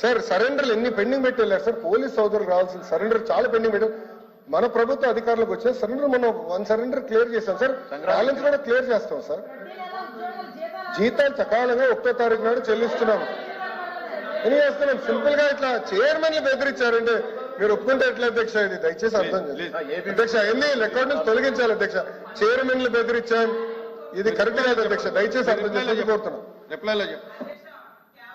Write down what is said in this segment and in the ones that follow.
Sir సరెండర్లు ఎన్ని pending పెట్టి వెళ్ళారు సార్? పోలీస్ సోదరులు రావాల్సిన సరెండర్ చాలా పెండింగ్ పెట్టారు మన ప్రభుత్వ అధికారులకు వచ్చే. సరెండర్ మనం వన్ సరెండర్ క్లియర్ చేస్తాం సార్. బ్యాలెన్స్ కూడా క్లియర్ చేస్తాం సార్. జీతాలు సకాలంగా ఒకటో తారీఖు నాడు చెల్లిస్తున్నాము ఎన్ని చేస్తున్నాం? సింపుల్గా ఇట్లా చైర్మన్లు బెదిరించారంటే మీరు ఒప్పుకుంటే ఎట్లా అధ్యక్ష? ఇది దయచేసి అర్థం చేయండి. అధ్యక్ష ఎన్ని రికార్డు నుంచి తొలగించాలి అధ్యక్ష? చైర్మన్లు బెదిరించాం. ఇది కరెక్ట్ కాదు అధ్యక్ష. దయచేసి అర్థం చేసి కోరుతున్నాం. రిప్లైలో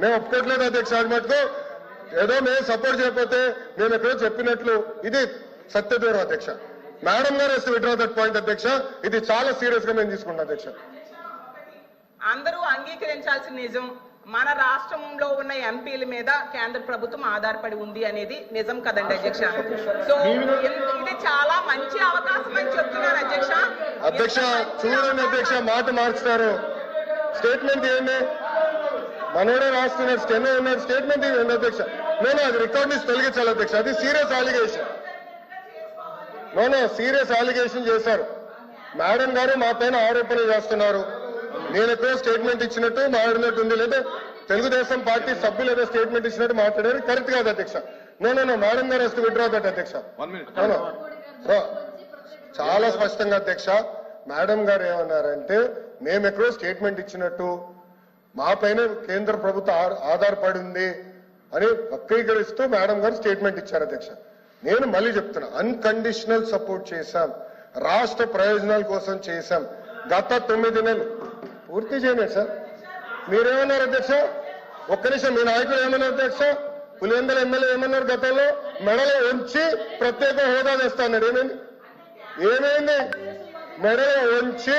మేము ఒప్పుకోవట్లేదు అధ్యక్ష అది మటుకు. ఏదో మేము సపోర్ట్ చేయకపోతే మేము ఎక్కడో చెప్పినట్లు. ఇది సత్యదూరం అధ్యక్ష. మేడం గారు వస్తే విడ్రా దట్ పాయింట్ అధ్యక్ష. ఇది చాలా సీరియస్గా మేము తీసుకుంటాం అధ్యక్ష. అందరూ అంగీకరించాల్సిన నిజం మన రాష్ట్రంలో ఉన్న ఎంపీల మీద కేంద్ర ప్రభుత్వం ఆధారపడి ఉంది అనేది నిజం కదండి అధ్యక్ష. సో ఇది చాలా మంచి అవకాశం అని చెప్తున్నాను అధ్యక్ష. అధ్యక్ష చూడండి అధ్యక్ష మాట మార్చుతారు. స్టేట్మెంట్ ఏంటి మనోడే రాస్తున్నారు స్టెనో ఉన్నారు స్టేట్మెంట్ ఏంటి అధ్యక్ష? నేను అది రికార్డ్ నుంచి తొలగించాలి అధ్యక్ష. అది serious allegation no no serious allegation చేశారు. మేడం గారు మా పైన ఆరోపణలు చేస్తున్నారు. నేను ఎక్కడో స్టేట్మెంట్ ఇచ్చినట్టు మాట్లాడినట్టు ఉంది. లేదా తెలుగుదేశం పార్టీ సభ్యులు ఏదో స్టేట్మెంట్ ఇచ్చినట్టు మాట్లాడారు. కరెక్ట్ కాదు అధ్యక్ష. నో నో నో మేడం గారు వస్తే విడ్రా దట్ అధ్యక్ష. చాలా స్పష్టంగా అధ్యక్ష మేడం గారు ఏమన్నారంటే మేము ఎక్కడో స్టేట్మెంట్ ఇచ్చినట్టు మా పైన కేంద్ర ప్రభుత్వం ఆధారపడింది అని వక్రీకరిస్తూ మేడం గారు స్టేట్మెంట్ ఇచ్చారు అధ్యక్ష. నేను మళ్ళీ చెప్తున్నా అన్కండిషనల్ సపోర్ట్ చేశాం రాష్ట్ర ప్రయోజనాల కోసం చేశాం. గత తొమ్మిది నెలలు. పూర్తి చేయలేదు సార్ మీరేమన్నారు అధ్యక్ష? ఒక్క నిమిషం మీ నాయకులు ఏమన్నారు అధ్యక్ష? పులివెందల ఎమ్మెల్యే ఏమన్నారు గతంలో? మెడలు ఉంచి ప్రత్యేక హోదా తెస్తాడు ఏమైంది? ఏమైంది? మెడలు ఉంచి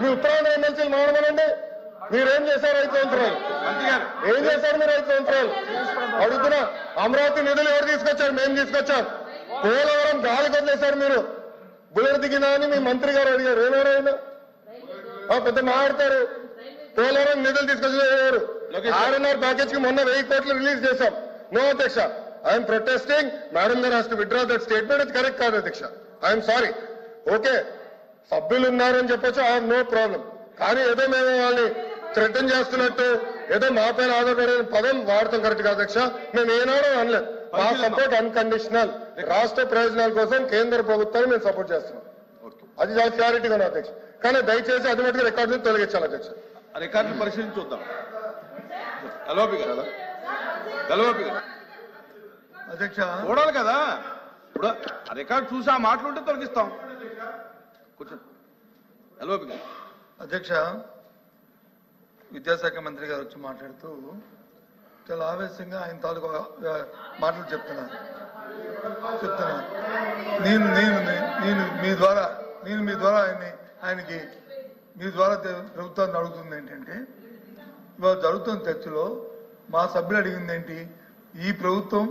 మీ ఉత్తరాంధ్ర ఎమ్మెల్సీలు మాట్లాడమనండి మీరేం చేశారు ఐదు సంవత్సరాలు? ఏం చేశారు మీరు ఐదు సంవత్సరాలు? అడుగుతున్నా అమరావతి నిధులు ఎవరు తీసుకొచ్చారు? మేము తీసుకొచ్చాం. పోలవరం గాలి వదిలేశారు మీరు. బుల్లెట్ దిగినా అని మీ మంత్రి గారు అడిగారు. ఏమన్నారు పెద్ద మాట్లాడతారు. పోలవరం నిధులు తీసుకొచ్చారు ఆర్ఎన్ఆర్ ప్యాకేజ్కి మొన్న వెయ్యి కోట్లు రిలీజ్ చేశాం. నో అధ్యక్ష. ఐఎమ్ ప్రొటెస్టింగ్ మేడం గారు has to withdraw that statement అది కరెక్ట్ కాదు అధ్యక్ష. ఐఎమ్ సారీ ఓకే సభ్యులు ఉన్నారని చెప్పొచ్చు ఐ నో ప్రాబ్లం. కానీ ఏదో మేము వాళ్ళని థ్రెటన్ చేస్తున్నట్టు ఏదో మా పైన ఆధారపడే పదం వాడతాం కరెక్ట్ కాదు అధ్యక్ష? మేము ఏనాడో అనలేదు మా సపోర్ట్ అన్కండిషనల్ రాష్ట్ర ప్రయోజనాల కోసం కేంద్ర ప్రభుత్వాన్ని మేము సపోర్ట్ చేస్తున్నాం. అది చాలా క్లారిటీగా ఉంది అధ్యక్ష. కానీ దయచేసి అది మటుకు రికార్డు తొలగించాలి అధ్యక్ష. ఆ రికార్డులు పరిశీలించి చూద్దాం. అధ్యక్ష. చూడాలి కదా. ఇప్పుడు ఆ రికార్డు చూసి ఆ మాటలు ఉంటే తొలగిస్తాం. కూర్చో. హలో అధ్యక్ష విద్యాశాఖ మంత్రి గారు వచ్చి మాట్లాడుతూ చాలా ఆవేశంగా ఆయన తాలూకు మాటలు చెప్తున్నారు. చెప్తున్నారు. నేను నేను నేను మీ ద్వారా నేను మీ ద్వారా ఆయన్ని ఆయనకి మీ ద్వారా ప్రభుత్వాన్ని అడుగుతుంది ఏంటంటే ఇవాళ జరుగుతున్న చర్చలో మా సభ్యులు అడిగింది ఏంటి? ఈ ప్రభుత్వం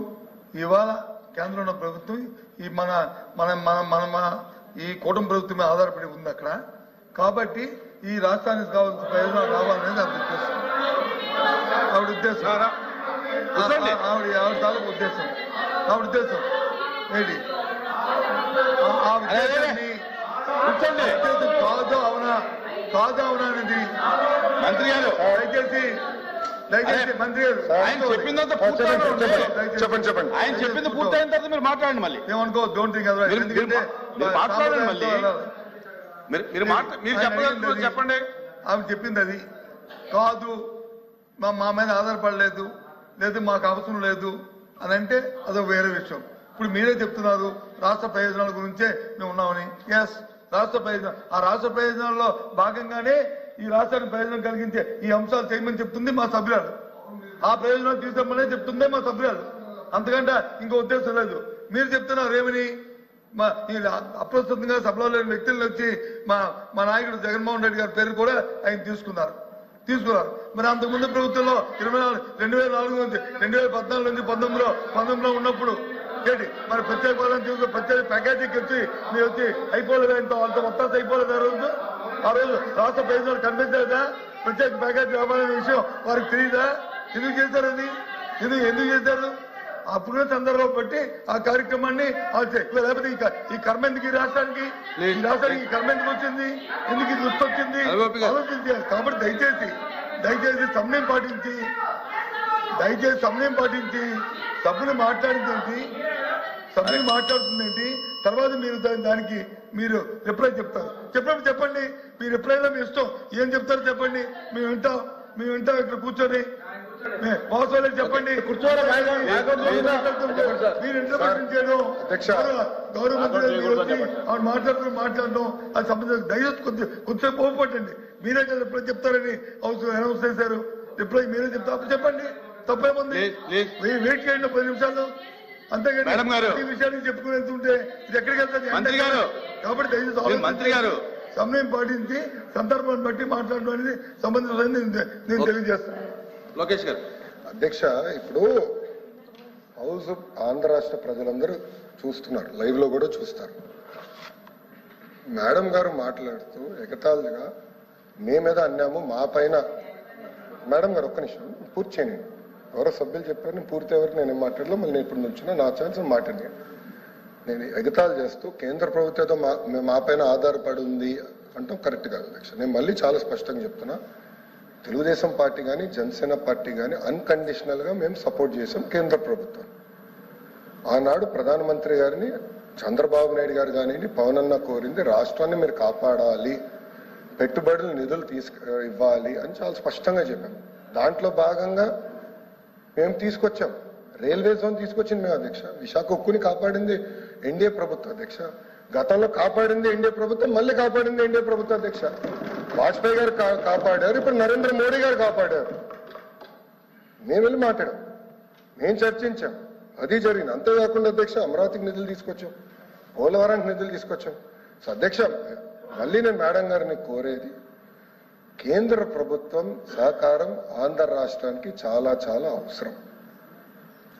ఇవాళ కేంద్రంలో ఉన్న ప్రభుత్వం ఈ మన మన మన మన మన ఈ కూటమి ప్రభుత్వం మీద ఆధారపడి ఉంది అక్కడ. కాబట్టి ఈ రాష్ట్రానికి కావాల్సిన ప్రయోజనాలు రావాలనేది ఆవిడ ఉద్దేశం. ఆవిడ ఉద్దేశం. ఆవిడ ఆవిడ తాలూకు ఉద్దేశం. ఆవిడ ఉద్దేశం. ఏంటి ఆ- ఉద్దేశాన్ని ఉద్దేశం కాదు అవునా కాదు అవునా అనేది మంత్రి గారు. దయచేసి దయచేసి మంత్రి గారు. ఆయన చెప్పిందంతా చెప్పండి పూర్తయిన చెప్పండి. ఆయన చెప్పింది పూర్తయిన తర్వాత మీరు మాట్లాడండి మళ్ళీ. ఏమనుకో డోంట్ థింక్ ఎందుకంటే మీరు మాట్లాడండి మళ్ళీ. మీరు మీరు చెప్పండి. ఆమె చెప్పింది అది. కాదు మా మా మీద ఆధారపడలేదు లేదు మాకు అవసరం లేదు అని అంటే అదొక వేరే విషయం. ఇప్పుడు మీరే చెప్తున్నారు రాష్ట్ర ప్రయోజనాల గురించే మేము ఉన్నామని. ఎస్ రాష్ట్ర ప్రయోజనం ఆ రాష్ట్ర ప్రయోజనాల్లో భాగంగానే ఈ రాష్ట్రానికి ప్రయోజనం కలిగించే ఈ అంశాలు చేయమని చెప్తుంది మా సభ్యురాలు. ఆ ప్రయోజనాలు తీసుకోమనే చెప్తుందే మా సభ్యురాలు. అంతకంటే ఇంకో ఉద్దేశం లేదు. మీరు చెప్తున్నారు ఏమని? మా ఈ అప్రస్తుతంగా సభలో లేని వ్యక్తులను వచ్చి మా మా నాయకుడు జగన్మోహన్ రెడ్డి గారి పేరు కూడా ఆయన తీసుకున్నారు. తీసుకున్నారు. మరి అంతకుముందు ప్రభుత్వంలో ఇరవై నాలుగు రెండు వేల నాలుగు నుంచి రెండు వేల పద్నాలుగు నుంచి పంతొమ్మిదిలో పంతొమ్మిదిలో ఉన్నప్పుడు ఏంటి? మరి ప్రత్యేక పదం తీసుకుని ప్రత్యేక ప్యాకేజీకి వచ్చి మీరు వచ్చి అయిపోలేదు ఇంత? అంత మొత్తం అయిపోలేదు ఆ రోజు? ఆ రోజు రాష్ట్ర ప్రయోజనాలు కనిపించలేదా? ప్రత్యేక ప్యాకేజీ వ్యాపారం విషయం వారికి తెలియదా ఎందుకు చేశారు అది? ఎందుకు ఎందుకు చేశారు? అప్పుడున్న సందర్భం బట్టి ఆ కార్యక్రమాన్ని. లేకపోతే ఈ కర్మ ఎందుకు ఈ రాష్ట్రానికి? ఈ రాష్ట్రానికి ఈ కర్మ ఎందుకు వచ్చింది? ఎందుకు ఇది వచ్చింది. ఆలోచించాలి కాబట్టి దయచేసి దయచేసి సమయం పాటించి దయచేసి సమయం పాటించి సభ్యులు మాట్లాడిందేంటి సభ్యులు మాట్లాడుతుందేంటి? తర్వాత మీరు దానికి మీరు రిప్లై చెప్తారు. చెప్పినప్పుడు చెప్పండి. మీ రిప్లైలో మీ ఇష్టం ఏం చెప్తారో చెప్పండి. మేము వింటాం. మేము వింటాం. ఇక్కడ కూర్చొని చెప్పండి. మీరు చేయడం. గౌరవ- మంత్రి ఆవిడ మాట్లాడుతూ మాట్లాడడం అది సంబంధం దయచేసి కొంచెం కొంచెం పోపట్టండి మీరే కదా రిప్లై చెప్తారని అవసరం అనౌన్స్ చేశారు. రిప్లై మీరే అప్పుడు చెప్పండి. తప్పేముంది? వెయిట్ చేయండి పది నిమిషాలు. అంతేగాని. ఈ విషయానికి చెప్పుకుని వెళ్తుంటే ఇది ఎక్కడికి వెళ్తుంది. కాబట్టి దయచేసి. మంత్రి గారు. సమయం పాటించి సందర్భాన్ని బట్టి మాట్లాడడం అనేది సంబంధించిన నేను తెలియజేస్తాను. లోకేష్ గారు. అధ్యక్ష ఇప్పుడు హౌస్ ఆంధ్ర రాష్ట్ర ప్రజలందరూ చూస్తున్నారు. లైవ్లో కూడా చూస్తారు. మేడం గారు మాట్లాడుతూ ఎగతాళిగా మేమేదో అన్నాము మా పైన మేడం గారు ఒక్క నిమిషం పూర్తి చేయండి. ఎవరో సభ్యులు చెప్పారు నేను పూర్తి ఎవరికి నేను ఏం మాట్లాడలో మళ్ళీ నేను ఇప్పుడు నుంచున్నా నా ఛాన్స్ మాట్లాడి నేను ఎగతాలు చేస్తూ కేంద్ర ప్రభుత్వంతో మా మా పైన ఆధారపడి ఉంది అంటాం కరెక్ట్ కాదు అధ్యక్ష. నేను మళ్ళీ చాలా స్పష్టంగా చెప్తున్నా. తెలుగుదేశం పార్టీ కానీ జనసేన పార్టీ కానీ అన్కండిషనల్గా మేము సపోర్ట్ చేసాం కేంద్ర ప్రభుత్వం. ఆనాడు ప్రధానమంత్రి గారిని చంద్రబాబు నాయుడు గారు కానివ్వండి పవన్ అన్న కోరింది రాష్ట్రాన్ని మీరు కాపాడాలి పెట్టుబడులు నిధులు తీసుకు ఇవ్వాలి అని చాలా స్పష్టంగా చెప్పాం. దాంట్లో భాగంగా మేము తీసుకొచ్చాం. రైల్వే జోన్ తీసుకొచ్చింది మేము అధ్యక్ష. విశాఖ ఉక్కుని కాపాడింది ఎన్డీఏ ప్రభుత్వం అధ్యక్ష. గతంలో కాపాడింది ఎన్డీఏ ప్రభుత్వం మళ్ళీ కాపాడింది ఎన్డీఏ ప్రభుత్వం అధ్యక్ష. వాజ్పేయి గారు కాపాడారు. ఇప్పుడు నరేంద్ర మోడీ గారు కాపాడారు. మేము వెళ్ళి మాట్లాడాం మేము చర్చించాం. అది జరిగింది. అంతేకాకుండా అధ్యక్ష అమరావతికి నిధులు తీసుకొచ్చాం. పోలవరానికి నిధులు తీసుకొచ్చాం. సో అధ్యక్ష మళ్ళీ నేను మేడం గారిని కోరేది కేంద్ర ప్రభుత్వం సహకారం ఆంధ్ర రాష్ట్రానికి చాలా చాలా అవసరం.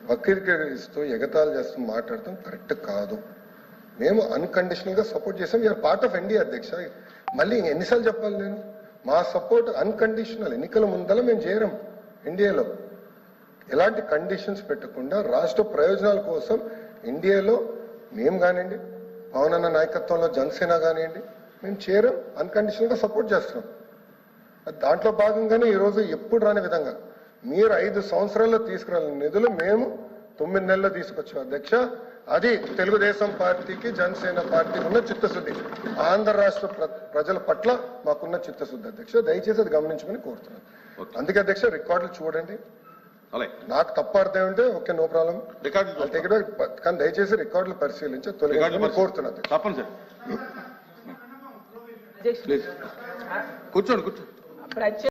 వక్రీకరిస్తూ ఎగతాలు చేస్తూ మాట్లాడటం కరెక్ట్ కాదు. మేము అన్కండిషనల్గా సపోర్ట్ చేసాం. యూఆర్ పార్ట్ ఆఫ్ ఇండియా అధ్యక్ష. మళ్ళీ ఎన్నిసార్లు చెప్పాలి నేను? మా సపోర్ట్ అన్కండిషనల్ ఎన్నికల ముందల మేము చేరం ఇండియాలో. ఎలాంటి కండిషన్స్ పెట్టకుండా రాష్ట్ర ప్రయోజనాల కోసం ఇండియాలో మేము కానివ్వండి పవన్ అన్న నాయకత్వంలో జనసేన కానివ్వండి మేము చేరం అన్కండిషనల్గా సపోర్ట్ చేస్తున్నాం. దాంట్లో భాగంగానే ఈరోజు ఎప్పుడు రాని విధంగా మీరు ఐదు సంవత్సరాల్లో తీసుకురాలని నిధులు మేము తొమ్మిది నెలల్లో తీసుకొచ్చాం. అధ్యక్ష అది తెలుగుదేశం పార్టీకి జనసేన పార్టీకి ఉన్న చిత్తశుద్ధి. ఆంధ్ర రాష్ట్ర ప్ర- ప్రజల పట్ల మాకున్న చిత్తశుద్ధి అధ్యక్ష దయచేసి అది గమనించమని కోరుతున్నాను. అందుకే అధ్యక్ష రికార్డులు చూడండి. నాకు తప్పు అర్థం ఉంటే ఓకే నో ప్రాబ్లం. రికార్డు కానీ దయచేసి రికార్డులు పరిశీలించి తొలగించమని కోరుతున్నాను. తప్పనిసరి. అధ్యక్ష. ప్లీజ్. కూర్చోండి కూర్చోండి.